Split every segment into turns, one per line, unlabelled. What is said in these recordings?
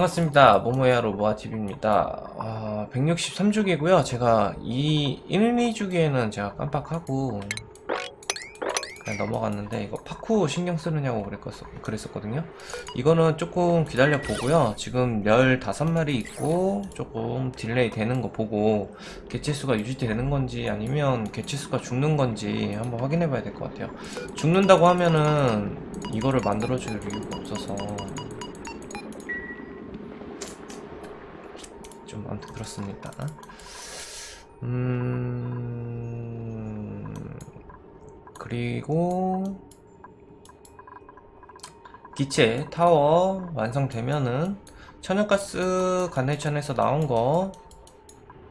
반갑습니다. 모모야로 모아TV입니다. 아, 163주기고요. 제가 이 1, 2주기에는 제가 깜빡하고 그냥 넘어갔는데 이거 파쿠 신경 쓰느냐고 그랬었, 그랬었거든요. 이거는 조금 기다려 보고요. 지금 15마리 있고 조금 딜레이 되는 거 보고 개체수가 유지되는 건지 아니면 개체수가 죽는 건지 한번 확인해 봐야 될 것 같아요. 죽는다고 하면은 이거를 만들어 줄 이유가 없어서 좀 아무튼 그렇습니다. 음 그리고 기체 타워 완성되면은 천연가스 간헐천에서 나온 거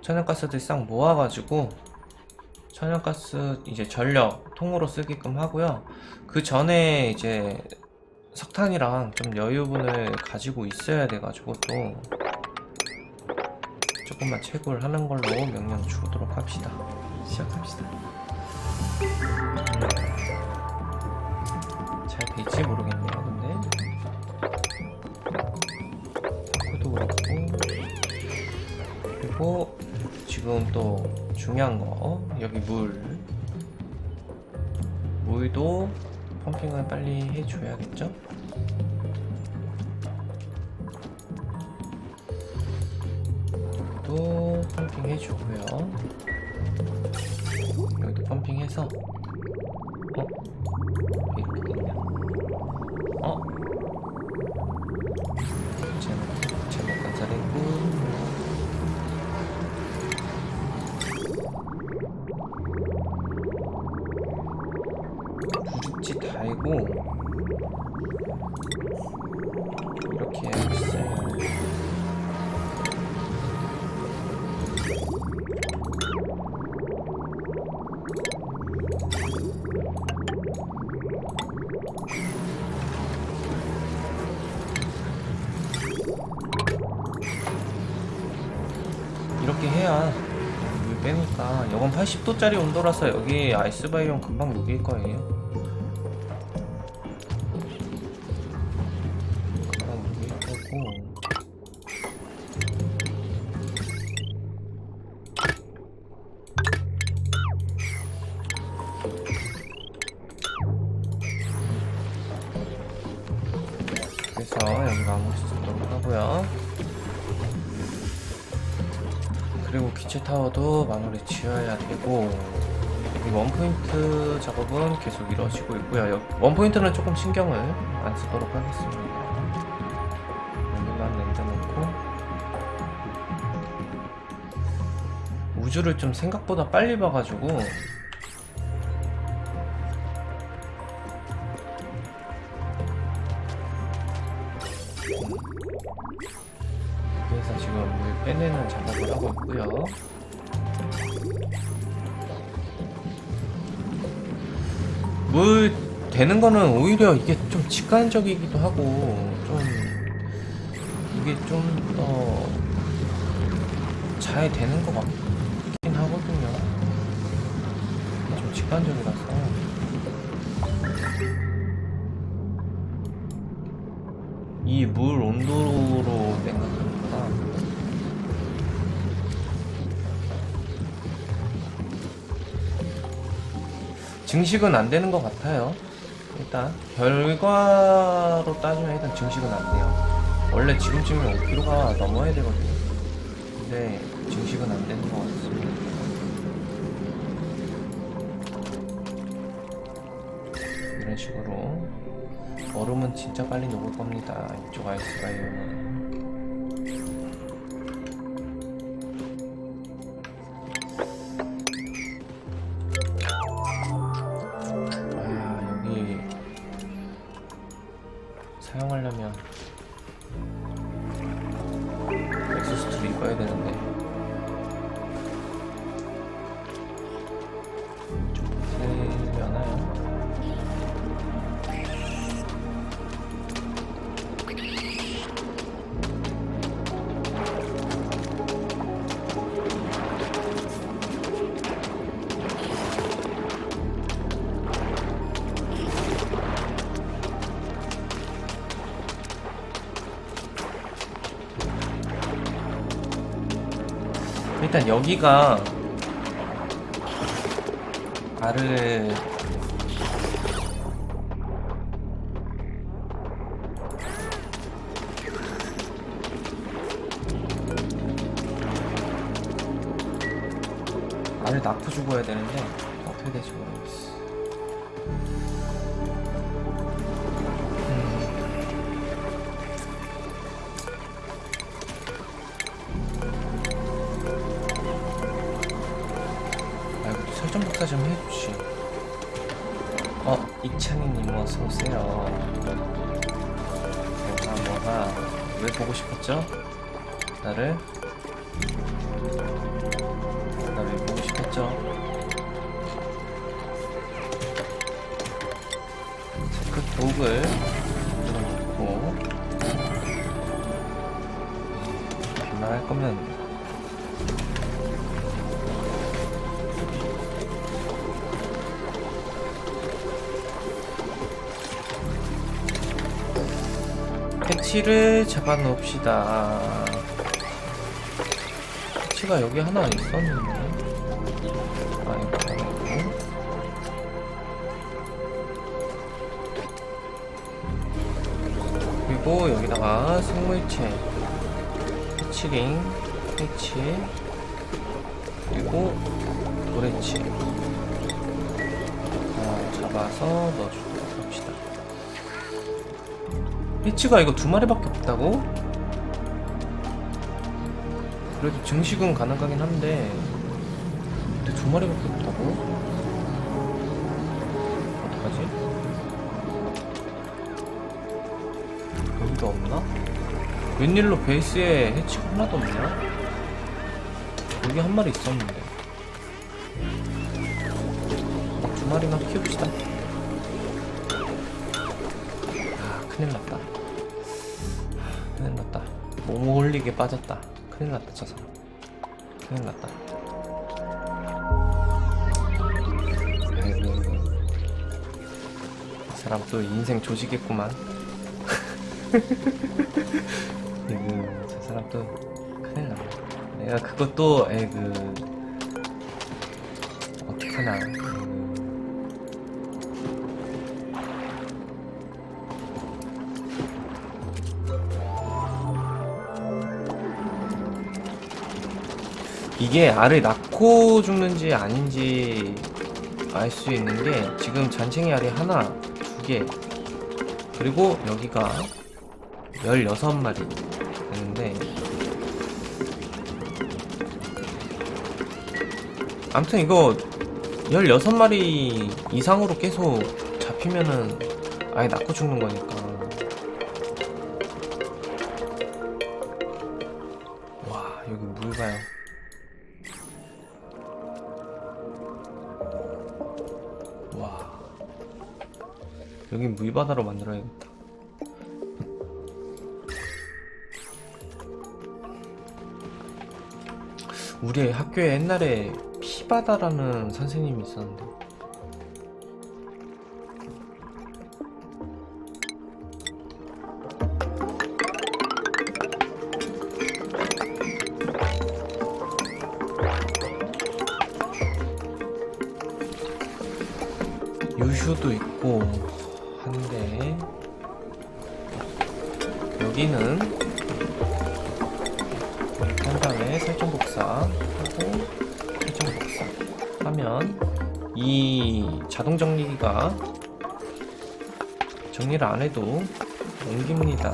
천연가스들 싹 모아가지고 천연가스 이제 전력 통으로 쓰게끔 하고요. 그 전에 이제 석탄이랑 좀 여유분을 가지고 있어야 돼가지고 또 조금만 채굴 하는 걸로 명령 주도록 합시다. 시작합시다. 음, 잘 될지 모르겠네요, 근데. 코도 그렇고. 그리고 지금 또 중요한 거, 여기 물. 물도 펌핑을 빨리 해줘야겠죠? 펌핑 해주고요. 여기도 펌핑해서 어? 80도짜리 온도라서 여기 아이스바이온 금방 녹일 거예요. 금방 녹일 거고. 그래서 여기 마무리 짓도록 하고요 그리고 기체 타워도 마무리 지어야 되고 이 원포인트 작업은 계속 이루어지고 있고요. 여- 원포인트는 조금 신경을 안 쓰도록 하겠습니다. 여기만 남겨놓고 우주를 좀 생각보다 빨리 봐가지고 오히려 이게 좀 직관적이기도 하고 좀 이게 좀 더 잘 되는 것 같긴 하거든요. 좀 직관적이라서. 이 물 온도로 생각하는구나. 증식은 안 되는 것 같아요. 일단 결과로 따지면 일단 증식은 안 돼요. 원래 지금쯤이면 5kg가 넘어야 되거든요. 근데 증식은 안 되는 것 같습니다. 이런 식으로 얼음은 진짜 빨리 녹을 겁니다. 이쪽 아이스바이오는. 사용하려면 엑소스트를 입어야 되는데 여기가 알을 알을 낳고 죽어야 되는데 어떻게 될지 모르겠어. 어 이찬이님 어서 오세요. 뭐가 뭐가 왜 보고 싶었죠? 나를 나를 보고 싶었죠? 체크 독을 들어놓고 비말할 거면 패치를 잡아 놓읍시다. 패치가 여기 하나 있었는데. 아이고. 그리고 여기다가 생물체, 패치링, 패치, 그리고 도레치. 자, 잡아서 넣어주도 패치가 이거 두 마리밖에 없다고? 그래도 증식은 가능하긴 한데 근데 두 마리밖에 없다고? 어떡하지? 여기도 없나? 웬일로 베이스에 해치가 하나도 없냐? 여기 한 마리 있었는데 두 마리만 키웁시다 아 큰일 났다 모모 홀릭에 빠졌다. 큰일 났다 저 사람. 큰일 났다. 아이고 이 사람 또 인생 조지겠구만. 에그 저 사람 또 큰일 났네. 내가 그것도 에그 어떡하나 이게 알을 낳고 죽는지 아닌지 알 수 있는 게 지금 잔챙이 알이 하나, 두 개, 그리고 여기가 16마리 되는데 아무튼 이거 16마리 이상으로 계속 잡히면은 아예 낳고 죽는 거니까 여기 물바다로 만들어야겠다. 우리 학교에 옛날에 피바다라는 선생님이 있었는데 여기는 한 다음에 설정 복사하고 설정 복사 하면 이 자동 정리기가 정리를 안 해도 옮깁니다.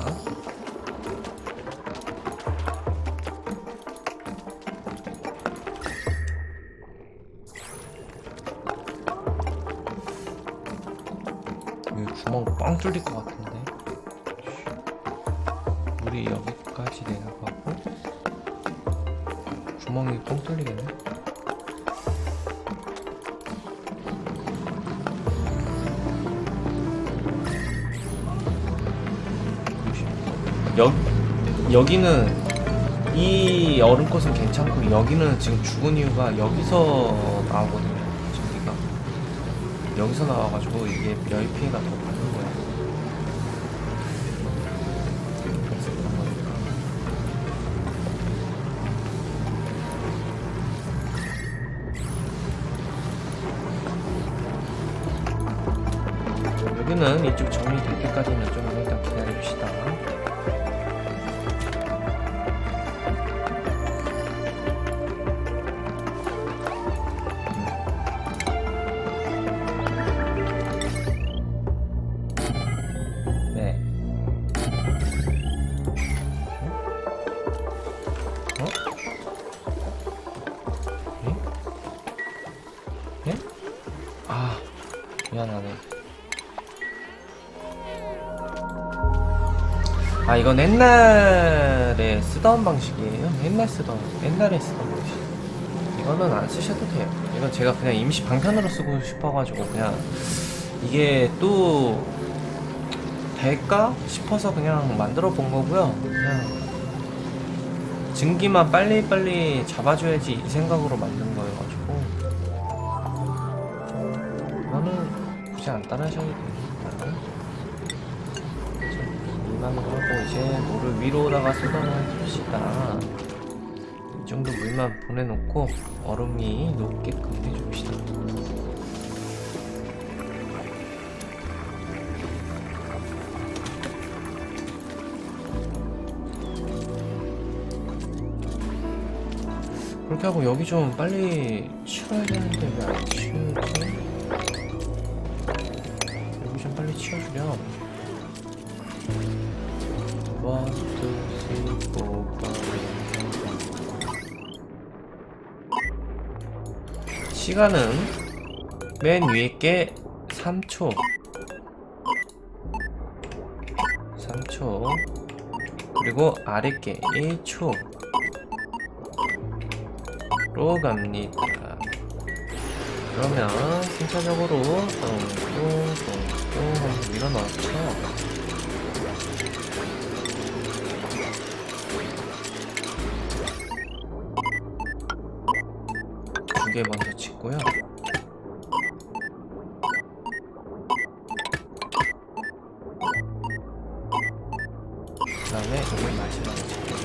구멍 뻥 뚫릴 것 여기는 이 얼음꽃은 괜찮고 여기는 지금 죽은 이유가 여기서 나오거든요. 저기가. 여기서 나와가지고 이게 열 피해가 더 많은 이건 옛날에 쓰던 방식이에요. 옛날 쓰던, 옛날에 쓰던 방식. 이거는 안 쓰셔도 돼요. 이건 제가 그냥 임시 방편으로 쓰고 싶어가지고, 그냥, 이게 또, 될까? 싶어서 그냥 만들어 본 거고요. 그냥, 증기만 빨리빨리 잡아줘야지 이 생각으로 만든 거여가지고, 이거는 굳이 안 따라하셔도 됩니 물만으로 하고 이제 물을 위로다가 쏟아줍시다. 이 정도 물만 보내놓고 얼음이 녹게끔 해줍시다. 그렇게 하고 여기 좀 빨리 치워야 되는데 왜 안 치우지? 여기 좀 빨리 치워주렴. 시간은 맨 위에 게 3초. 3초. 그리고 아래 게 1초. 로 갑니다. 그러면 순차적으로 똥똥똥똥 하면서 밀어넣죠. 개 먼저 짓고요. 그 다음에 이걸 짓고요.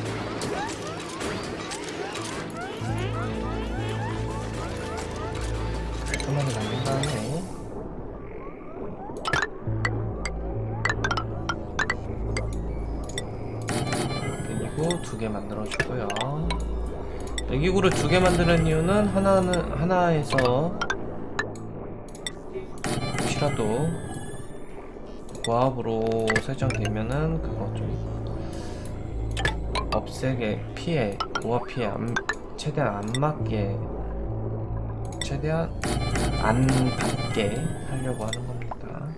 토마토 남긴 다음에 그리고 두 개 만들어 주고요. 애기구를 두 개 만드는 이유는 하나는 하나에서 혹시라도 고압으로 설정되면은 그거 좀 없애게 피해 고압 피해 안, 최대한 안 맞게 최대한 안 받게 하려고 하는 겁니다.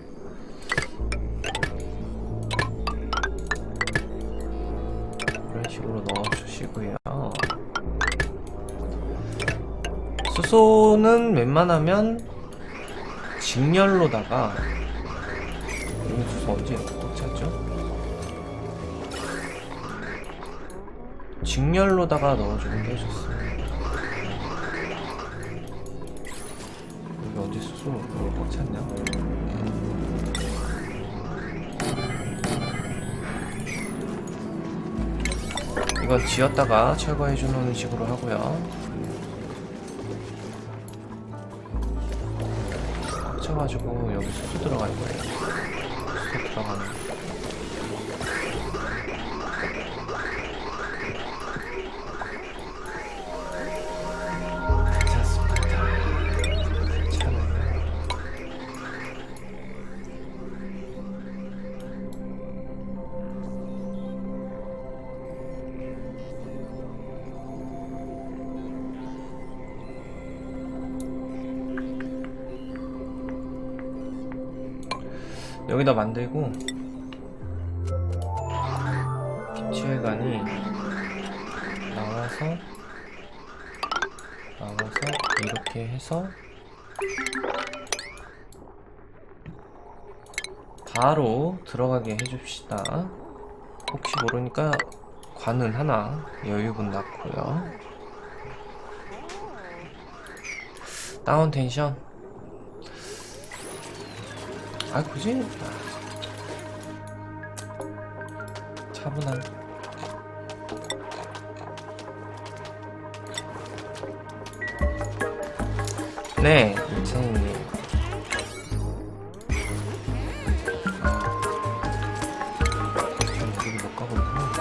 이런 식으로 넣어주시고요. 수소는 웬만하면 직렬로다가 이거 수소 언제 찼죠? 직렬로다가 넣어주는 게 좋습니다. 여기 언제 수소 이거 꽉 찼냐? 이건 지었다가 철거해주는 식으로 하고요. 합쳐가지고 여기 수소 들어갈 거예요. 수소 들어가는. 여기다 만들고 기체관이 나와서 나와서 이렇게 해서 바로 들어가게 해줍시다. 혹시 모르니까 관은 하나 여유분 낳고요. 다운 텐션 아 굳이 차분한. 네 선생님. 아, 못 가고 있구나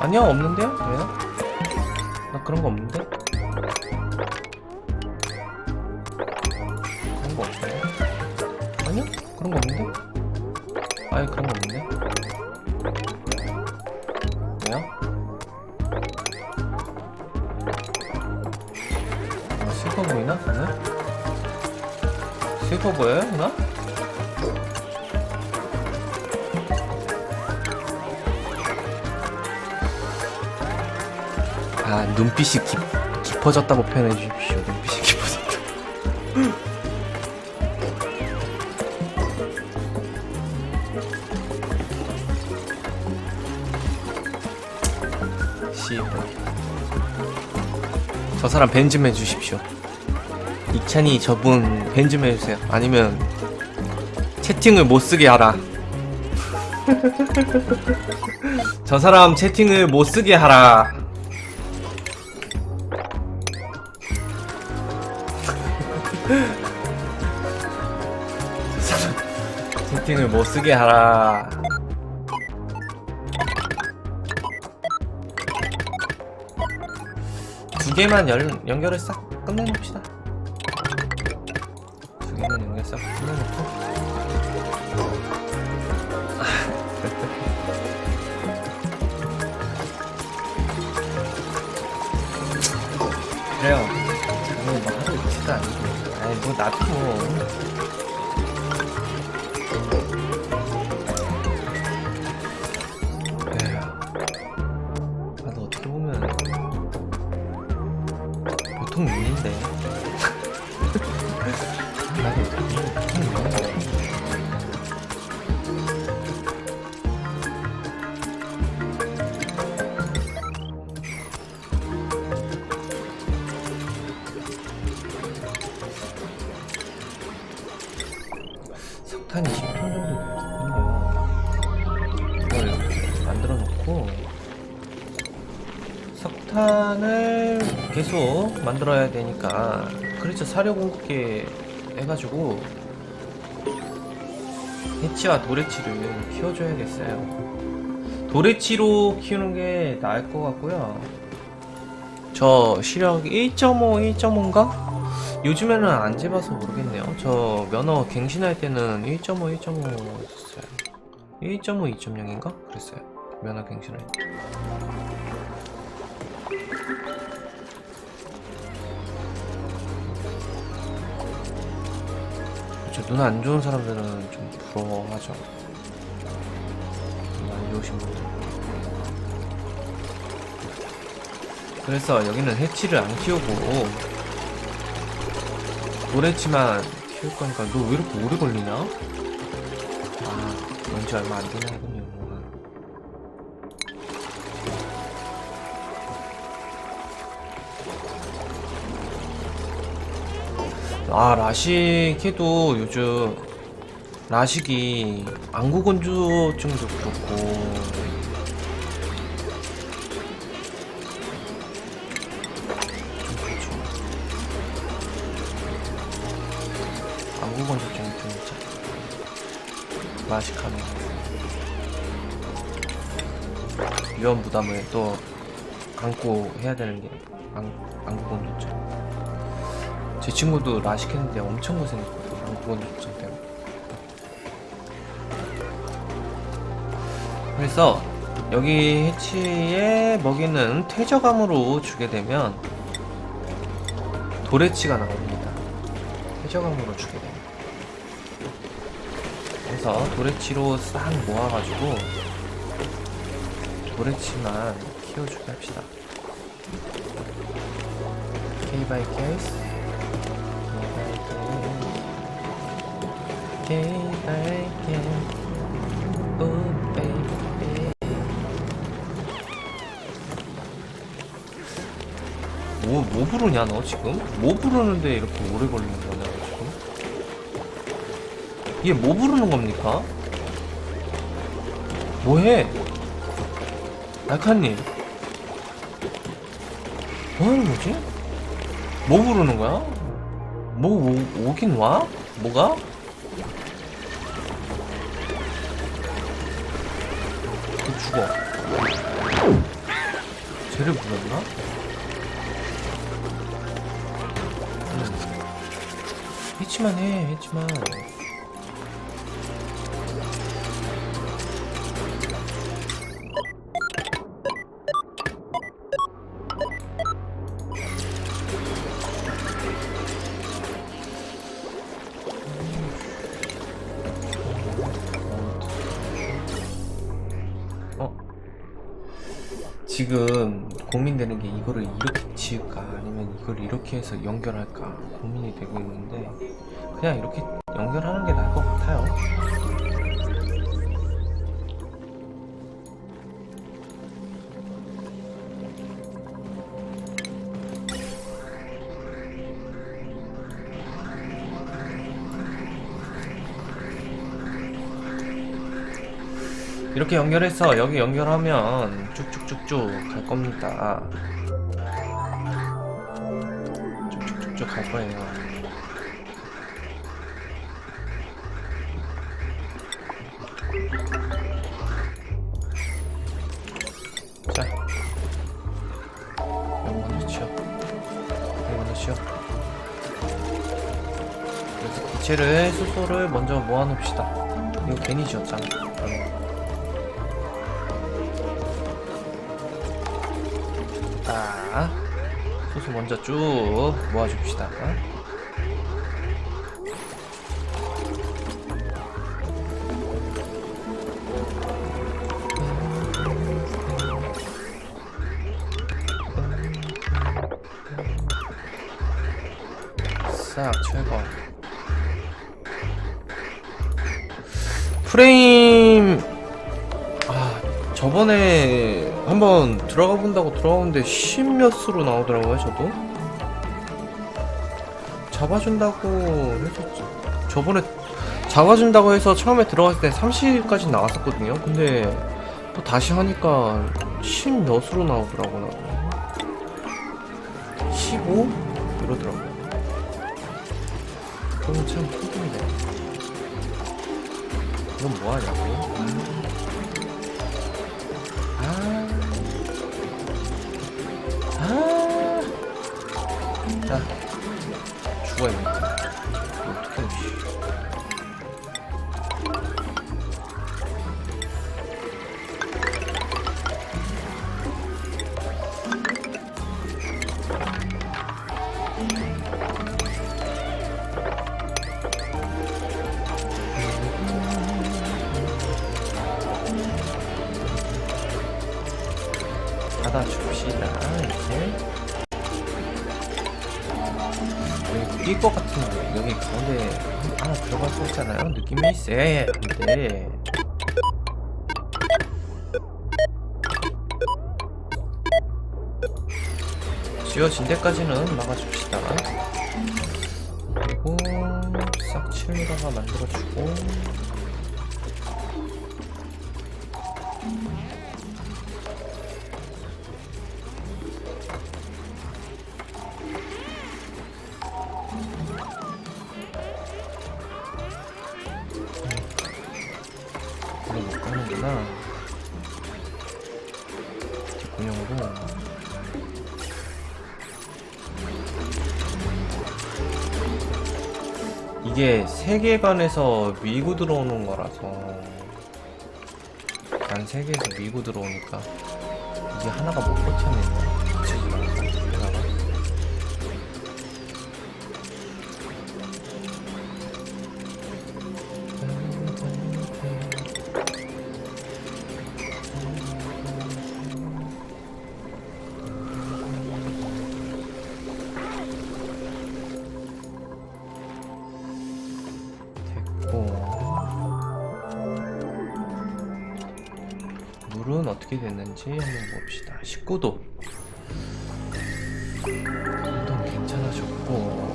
아니요 없는데요? 왜요? 나 그런 거 없는데? 그런 거 없어요? 아니요? 그런 거 없는데? 아예 그런 거 없는데? 왜요? 아, 슬퍼 보이나? 오늘? 슬퍼 보여요? 나? 아 눈빛이 깊, 깊어졌다고 표현해 주십시오 눈빛이 깊어졌다 저 사람 밴좀 해주십시오. 이찬이 저분 밴좀 해주세요. 아니면 채팅을 못 쓰게 하라. 저 사람 채팅을 못 쓰게 하라. 채팅을 못 쓰게 하라. 두 개만 연, 연결을 싹 끝내놓읍시다. 석탄 20톤 정도 됐군요. 이걸 만들어 놓고 석탄을 계속 만들어야 되니까 그렇죠. 사료 공급기 해가지고 해치와 도래치를 키워줘야겠어요. 도래치로 키우는 게 나을 것 같고요. 저 시력 1.5, 1.5인가? 요즘에는 안 재봐서 모르겠네요 저 면허 갱신할 때는 1.5, 1.5 했어요 1.5, 2.0인가? 그랬어요 면허 갱신을 그렇죠. 눈안 좋은 사람들은 좀 부러워하죠. 눈 안 좋으신 분들. 그래서 여기는 해치를 안 키우고 도래치만 키울 거니까 너 왜 이렇게 오래 걸리냐? 아, 뭔지 얼마 안 되나 하군요. 아 라식 해도 요즘 라식이 안구 건조증도 그렇고 위험 부담을 또 안고 해야 되는 게 안, 안구 건 조증 제 친구도 라식 했는데 엄청 고생했거든요. 안구건 조증 때문에. 그래서 여기 해치에 먹이는 퇴저감으로 주게 되면 도래치가 나옵니다. 퇴저감으로 주게 됩니다. 그래서 도래치로 싹 모아가지고 도래치만 키워주게 합시다. K by 케이스 Okay, I can. Oh, baby. 뭐, 뭐 부르냐, 너 지금? 뭐 부르는데 이렇게 오래 걸리는 거냐, 너 지금? 이게 뭐 부르는 겁니까? 뭐해? 알카님. 뭐 하는 거지? 뭐 부르는 거야? 뭐, 오, 오긴 와? 뭐가? 너 죽어. 쟤를 불렀나? 음. 해치만 해 해치만 이렇게 해서 연결할까 고민이 되고 있는데 그냥 이렇게 연결하는 게 나을 것 같아요. 이렇게 연결해서 여기 연결하면 쭉쭉쭉쭉 갈 겁니다. 갈 거예요. 자, 먼저 치워. 먼저 치워. 그래서 기체를 수소를 먼저 모아놓읍시다. 이거 괜히 지었잖아. 응. 자, 소스 먼저 쭉 모아줍시다. 싹 철거. 프레임 아 저번에 한번 들어가 본다고 들어가는데 10몇 수로 나오더라고요 저도 잡아준다고 했었죠 저번에 잡아준다고 해서 처음에 들어갔을 때 30까지 나왔었거든요 근데 또 다시 하니까 10몇 수로 나오더라고요 15? 이러더라고요 그러면 참 힘든데 이건 뭐하냐고 아. 아. 죽어, 이거. 어떡해, 씨. 데까지는 막아줍시다. 그리고 싹 칠로다가 만들어주고. 세계관에서 밀고 들어오는 거라서 난 세계에서 밀고 들어오니까 이게 하나가 못 버텨내네. 어떻게 됐는지 한번 봅시다. 19도. 온도는 괜찮아졌고.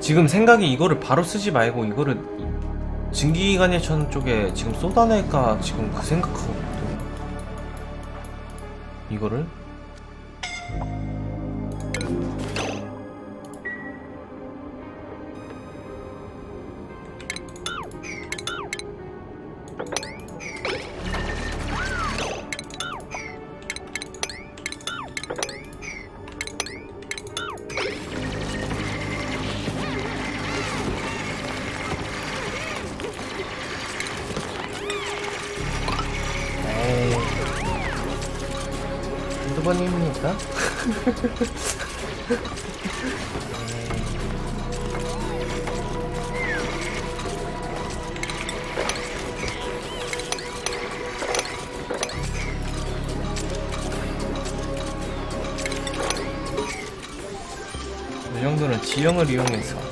지금 생각이 이거를 바로 쓰지 말고 이거를 증기기관차는 쪽에 지금 쏟아낼까 지금 그 생각하고 있거든. 이거를 번입니까? 이 정도는 지형을 이용해서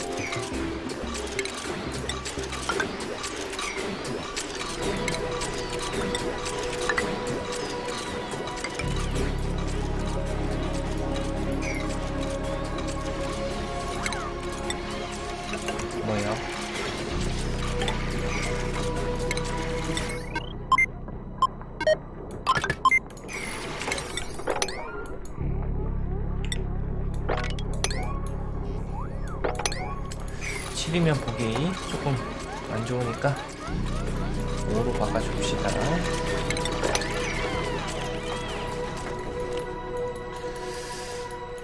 7이면 보기 조금 안 좋으니까 5로 바꿔줍시다.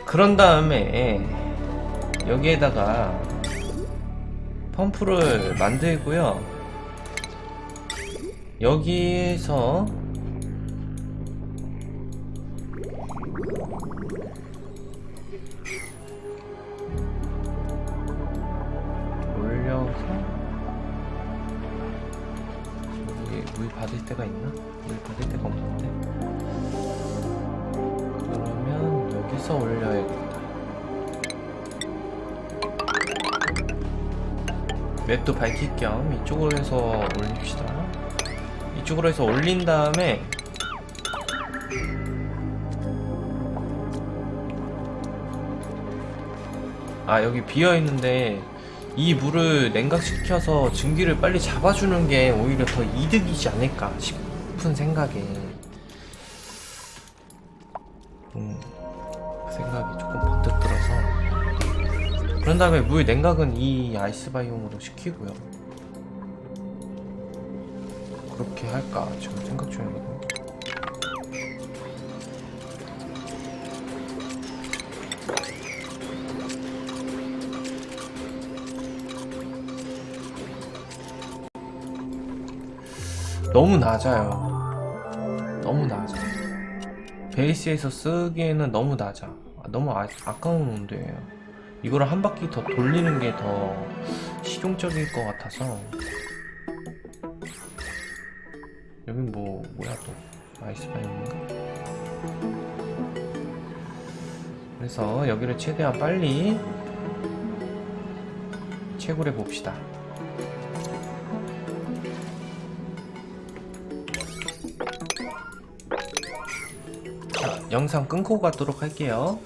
그런 다음에 여기에다가 펌프를 만들고요. 여기에서 물 받을 때가 있나? 물 받을 때가 없는데 그러면 여기서 올려야겠다. 맵도 밝힐 겸 이쪽으로 해서 올립시다. 이쪽으로 해서 올린 다음에 아 여기 비어 있는데 이 물을 냉각시켜서 증기를 빨리 잡아주는 게 오히려 더 이득이지 않을까 싶은 생각에 음, 그 생각이 조금 번뜩 들어서 그런 다음에 물 냉각은 이 아이스 바이옴으로 시키고요. 그렇게 할까 지금 생각 중이거든요. 너무 낮아요. 너무 낮아. 베이스에서 쓰기에는 너무 낮아. 아, 너무 아, 아까운 온도예요. 이거를 한 바퀴 더 돌리는 게 더 실용적일 것 같아서 여긴 뭐 뭐야 또 아이스바이인가? 그래서 여기를 최대한 빨리 채굴해 봅시다. 영상 끊고 가도록 할게요.